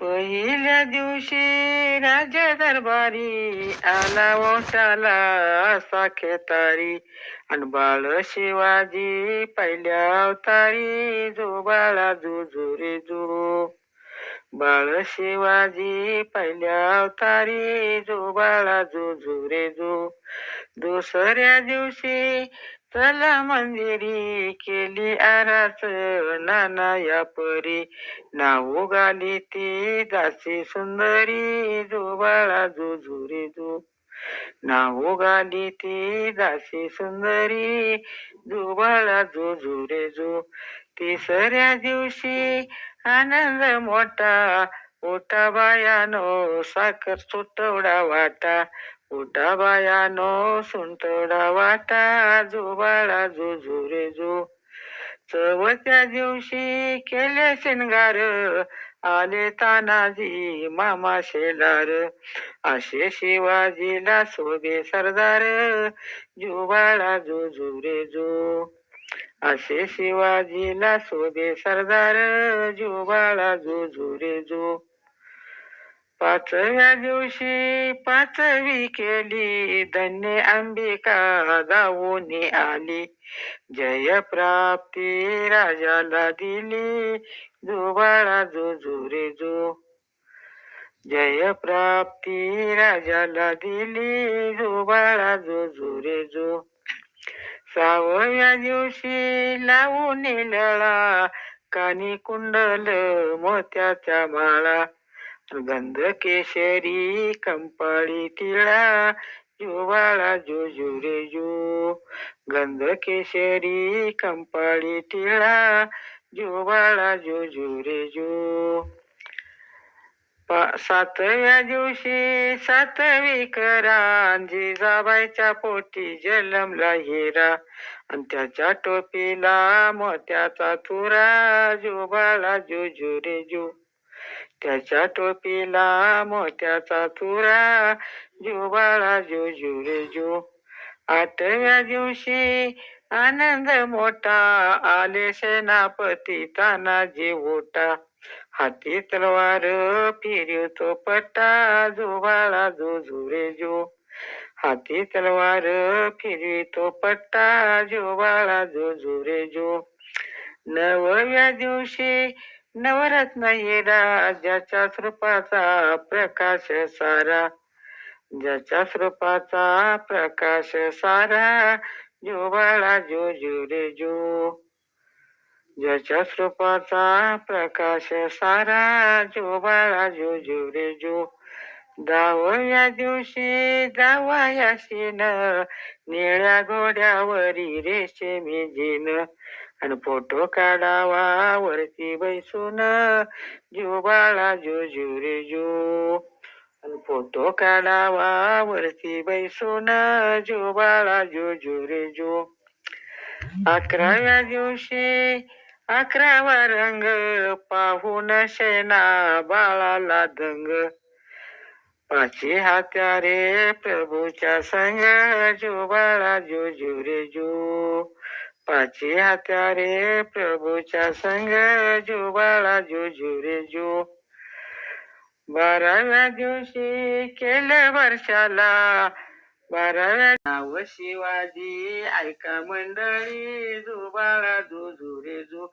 पहिल्या दिवशी राजा दरबारी आला वंशाला असा खेतारी. आणि बाळ शिवाजी पहिल्या अवतारी जो बाळा जुजुरे जो. बाळ शिवाजी पहिल्या अवतारी जो बाळा जुजुरे जो. दुसऱ्या दिवशी चला मंदिरी केली आरास नाना या परी नाव गाली ती दासी सुंदरी जो बाळा जो. झुरी जो नाव गाली ती दासी सुंदरी जो बाळा जो. झुरे जो तिसऱ्या दिवशी आनंद मोठा ओटा बायानो साखर सुटवडा वाटा. बायानो सुंटवडा वाटा जो बाळा जो रे जो. चवथ्या दिवशी केले शिंगार आले तानाजी मामा शेलार असे शिवाजीला सोबे सरदार जो जो रे जो. असे शिवाजीला सोबे सरदार जो बाळा जो रे जो. पाचव्या दिवशी पाचवी केली धन्य अंबिका जाऊन आली. जय प्राप्ती राजाला दिली दुबारा जो रे जो. जय प्राप्ती राजाला दिली दुबारा जो रे जो. दिवशी लावून लळा कानी कुंडल मोत्याच्या माळा. गंधकेशरी कंपाळी युवाळा जो जो रे जो गंध केशरी कंपाळी टिळा जो जो रे जो सातव्या दिवशी सातवी करा. जिजाबाईच्या पोटी जलमला हिरा. आणि त्याच्या टोपीला मोत्याचा तुरा. जो बाळा जो रे जो त्याच्या टोपीला मोत्याचा तुरा जो जो रे जो आठव्या दिवशी आनंद मोठा आले सेनापती तानाजी ओटा हाती तलवार फिरवतो पट्टा जोबाळा जो रे जो हाती तलवार फिरवितो पट्टा जो बाळा जो जुरे जो नवव्या दिवशी नवरत्न हिरा ज्याच्या स्वरूपाचा प्रकाश सारा ज्याच्या स्वरूपाचा प्रकाश सारा जो बाळा जो रे जो ज्याच्या स्वरूपाचा प्रकाश सारा जो बाळा जो रे जो. या दिवशी जावायाशीन निळ्या घोड्यावरी रेशमी जिन आणि फोटो काढावा वरती बैसून. जो बाळा जो रे जो आणि फोटो काढावा वरती बैसून. जो बाळा जो रे जो अकराव्या दिवशी अकरावा रंग पाहून शेना बाळाला दंग. पाची हात्या रे प्रभूच्या संग जो बाळा जो रे जो पाची हातारे प्रभूच्या संग जो बाळा जो रे जो. बाराव्या दिवशी केलं वर्षाला. बाराव्या नाव शिवाजी ऐका मंडळी जुबाळा जो रे जो.